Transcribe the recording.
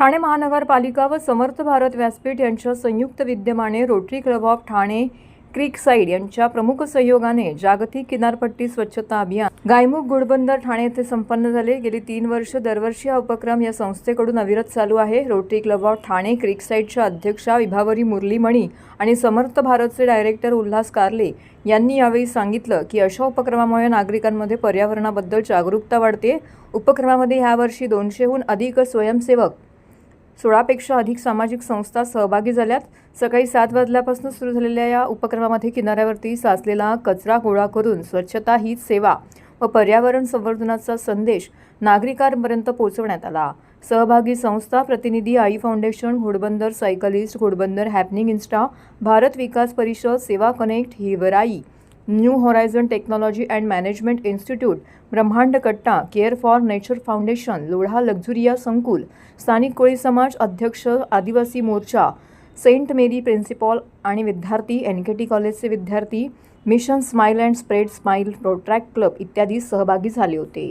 ठाणे महानगरपालिका व समर्थ भारत व्यासपीठ यांच्या संयुक्त विद्यमाने Rotary club of Thane creek side यांच्या प्रमुख सहयोगाने जागतिक किनारपट्टी स्वच्छता अभियान गायमुख गुडबंदर ठाणे येथे संपन्न झाले. गेली तीन वर्ष दरवर्षी हा उपक्रम या संस्थेकडून अविरत चालू आहे. Rotary club of Thane creek साईडच्या अध्यक्षा विभावरी मुरली मणी आणि समर्थ भारतचे डायरेक्टर उल्हास कारले यांनी यावेळी सांगितलं की अशा उपक्रमामुळे नागरिकांमध्ये पर्यावरणाबद्दल जागरूकता वाढते. उपक्रमामध्ये यावर्षी दोनशेहून अधिक स्वयंसेवक सोळापेक्षा अधिक सामाजिक संस्था सहभागी झाल्यात. सकाळी सात वाजल्यापासून सुरू झालेल्या या उपक्रमामध्ये किनाऱ्यावरती साचलेला कचरा गोळा करून स्वच्छता हीच सेवा व पर्यावरण संवर्धनाचा संदेश नागरिकांपर्यंत पोहोचवण्यात आला. सहभागी संस्था प्रतिनिधी Aai foundation Ghodbunder cyclist Ghodbunder happening insta Bharat Vikas Parishad Seva connect Hivrai new horizon technology and management institute Brahmand Katta care for nature foundation Lodha luxuria संकुल स्थानिक कोळी समाज अध्यक्ष आदिवासी मोर्चा सेंट मेरी प्रिन्सिपॉल आणि विद्यार्थी एन के टी कॉलेजचे विद्यार्थी mission smile and spread smile protract club इत्यादी सहभागी झाले होते.